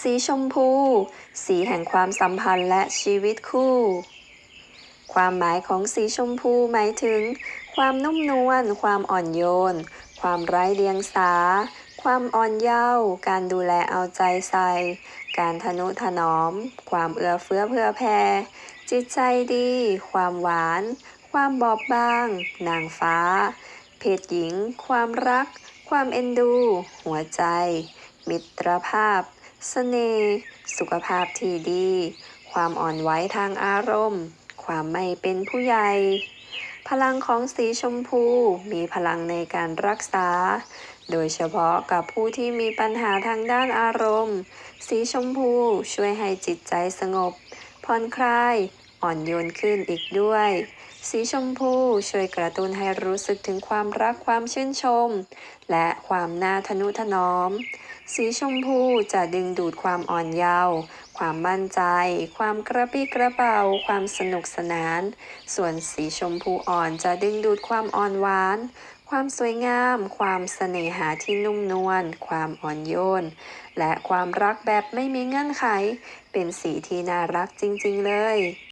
สีชมพู สีแห่งความสัมพันธ์และชีวิตคู่ ความหมายของสีชมพูหมายถึง ความนุ่มนวล ความอ่อนโยน ความไร้เดียงสา ความอ่อนเยาว์ การดูแลเอาใจใส่ การทนุถนอม ความเอื้อเฟื้อเผื่อแผ่ จิตใจดี ความหวาน ความบอบบาง นางฟ้า เพศหญิง ความรัก ความเอ็นดู หัวใจ มิตรภาพ สน่ห์ สุขภาพที่ดี ความอ่อนไหวทางอารมณ์ ความไม่เป็นผู้ใหญ่ พลังของสีชมพูมีพลังในการรักษา โดยเฉพาะกับผู้ที่มีปัญหาทางด้านอารมณ์ สีชมพูช่วยให้จิตใจสงบ ผ่อนคลาย อ่อนโยนขึ้นอีกด้วย สีชมพูช่วยกระตุ้นให้รู้สึกถึงความรักความชื่นชม และความน่าทนุถนอม สีชมพูจะดึงดูดความอ่อนเยาว์ ความมั่นใจ ความกระปรี้กระเป๋า ความสนุกสนาน ส่วนสีชมพูอ่อนจะดึงดูดความอ่อนหวาน ความสวยงาม ความเสน่หาที่นุ่มนวล ความอ่อนโยน และความรักแบบไม่มีเงื่อนไข เป็นสีที่น่ารักจริงๆเลย